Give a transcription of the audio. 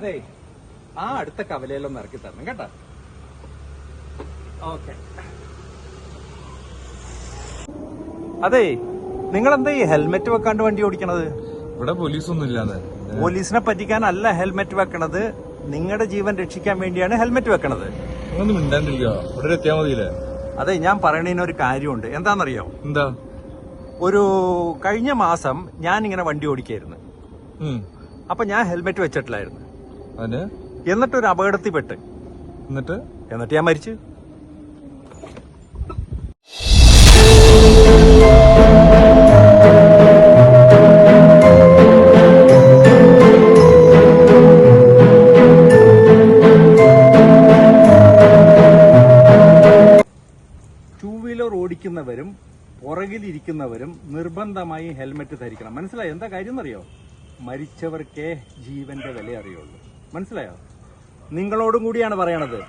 അതെ ആ അടുത്ത കവലയിലൊന്ന് ഇറക്കി തരണം കേട്ടോ. ഓക്കെ. അതെ നിങ്ങൾ എന്താ ഈ ഹെൽമെറ്റ് വെക്കാണ്ട് വണ്ടി ഓടിക്കണത്? ഇവിടെ പോലീസൊന്നും ഇല്ലാതെ പോലീസിനെ പറ്റിക്കാനല്ല ഹെൽമെറ്റ് വെക്കണത്. നിങ്ങളുടെ ജീവൻ രക്ഷിക്കാൻ വേണ്ടിയാണ് ഹെൽമെറ്റ് വെക്കണത്. ഇവിടെ മതിയില്ലേ? അതെ ഞാൻ പറയണതിന് ഒരു കാര്യമുണ്ട്. എന്താണെന്നറിയോ? എന്താ? ഒരു കഴിഞ്ഞ മാസം ഞാൻ ഇങ്ങനെ വണ്ടി ഓടിക്കായിരുന്നു. അപ്പൊ ഞാൻ ഹെൽമെറ്റ് വെച്ചിട്ടില്ലായിരുന്നു. എന്നിട്ടൊരു അപകടത്തിൽ പെട്ട് എന്നിട്ട്? എന്നിട്ട് ഞാൻ മരിച്ചു ും. വീലർ ഓടിക്കുന്നവരും പുറകിലിരിക്കുന്നവരും നിർബന്ധമായി ഹെൽമെറ്റ് ധരിക്കണം. മനസ്സിലായി? എന്താ കാര്യം എന്നറിയോ? മരിച്ചവർക്കേ ജീവന്റെ വില അറിയുള്ളൂ. മനസ്സിലായോ? നിങ്ങളോടും കൂടിയാണ് പറയണത്.